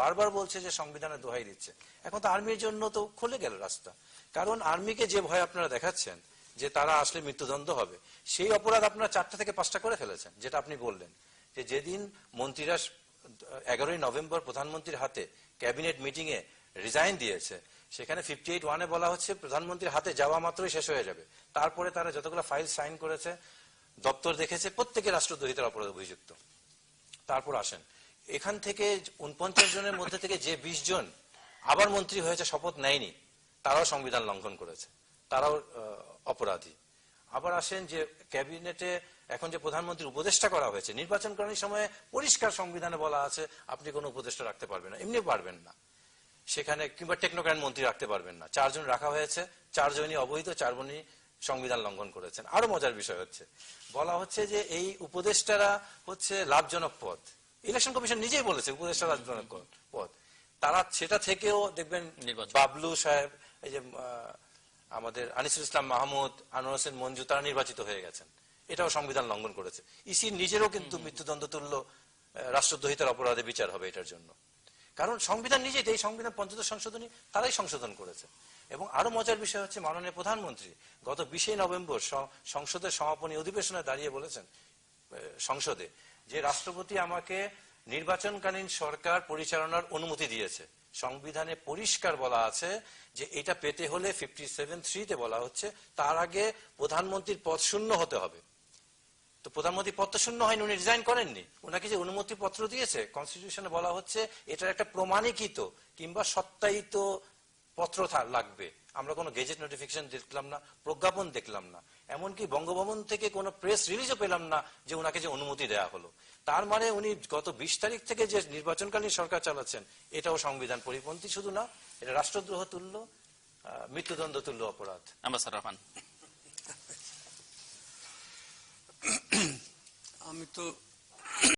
বারবার বলছে যে সংবিধানে দোহাই দিচ্ছে। এখন তো আর্মির জন্য তো খুলে গেল রাস্তা। কারণ আর্মিকে যে ভয় আপনারা দেখাচ্ছেন, যে তারা আসলে মৃত্যুদণ্ড হবে, সেই অপরাধ আপনারা চারটা থেকে পাঁচটা করে ফেলেছেন, যেটা আপনি বললেন। যে যেদিন মন্ত্রীরা এগারোই নভেম্বর প্রধানমন্ত্রীর হাতে ক্যাবিনেট মিটিং এ রিজাইন দিয়েছে, সেখানে ফিফটি এইট ওয়ানে বলা হচ্ছে প্রধানমন্ত্রীর হাতে যাওয়া মাত্রই শেষ হয়ে যাবে। তারপরে তারা যতগুলো ফাইল সাইন করেছে, দপ্তর দেখেছে, প্রত্যেকে রাষ্ট্রদ্রোহিতার অপরাধ অভিযুক্ত। তারপর আসেন। এখান থেকে উনপঞ্চাশ জনের মধ্যে থেকে যে বিশ জন আবার মন্ত্রী হয়েছে শপথ নেয়নি, তারাও সংবিধান লঙ্ঘন করেছে। তারাও অপরাধী। আবার আসেন যে ক্যাবিনেটে এখন যে প্রধানমন্ত্রীর উপদেষ্টা করা হয়েছে, নির্বাচন নির্বাচনকালীন সময়ে পরিষ্কার সংবিধানে বলা আছে, আপনি কোনো উপদেষ্টা রাখতে পারবেন না। এমনি পারবেন না। সেখানে কিংবা টেকনোক্র্যাট মন্ত্রী রাখতে পারবেন না। চারজন রাখা হয়েছে, চারজনই অবৈধ, চারজনই সংবিধান লঙ্ঘন করেছেন। আরও মজার বিষয় হচ্ছে, বলা হচ্ছে যে এই উপদেষ্টারা হচ্ছে লাভজনক পদ ইলেকশন কমিশন নিজেই বলেছে উপদেষ্টা লাভজনক পদ। তারা সেটা থেকেও দেখবেন বাবলু সাহেব এই যে আমাদের আনিসুল ইসলাম মাহমুদ আনোয়ার হোসেন মঞ্জু তারা নির্বাচিত হয়ে গেছেন। এটাও সংবিধান লঙ্ঘন করেছে। ইসি নিজেরও কিন্তু মৃত্যুদণ্ড তুল্য রাষ্ট্রদ্রোহিতার অপরাধে বিচার হবে এটার জন্য। কারণ সংবিধান নিজেই এই সংবিধান পঞ্চদশ সংশোধনী তারাই সংশোধন করেছে। এবং আরও মজার বিষয় হচ্ছে মাননীয় প্রধানমন্ত্রী গত বিশে নভেম্বর সংসদের সমাপনী অধিবেশনে দাঁড়িয়ে বলেছেন সংসদে যে রাষ্ট্রপতি আমাকে নির্বাচনকালীন সরকার পরিচালনার অনুমতি দিয়েছে। সংবিধানে পরিষ্কার বলা আছে যে এটা পেতে হলে ফিফটি সেভেন থ্রিতে বলা হচ্ছে, তার আগে প্রধানমন্ত্রীর পদ শূন্য হতে হবে। তো প্রধানমন্ত্রী পদ তো শূন্য হয়নি, উনি রিজাইন করেননি। ওনাকে যে অনুমতি পত্র দিয়েছে, কনস্টিটিউশনে বলা হচ্ছে, এটার একটা প্রমাণিকৃত কিংবা সত্যায়িত পত্র থা- লাগবে। আমরা কোনো গেজেট নোটিফিকেশন দেখলাম না প্রজ্ঞাপন দেখলাম না। এমনকি বঙ্গভবন থেকে কোনো প্রেস রিলিজও পেলাম না যে ওনাকে যে অনুমতি দেয়া হলো। তার মানে উনি গত বিশ তারিখ থেকে যে নির্বাচনকালীন সরকার চালাচ্ছেন এটাও সংবিধান পরিপন্থী শুধু না এটা রাষ্ট্রদ্রোহ তুল্য মৃত্যুদণ্ড তুল্য অপরাধ। আম্বাসার রহমান। আমি তো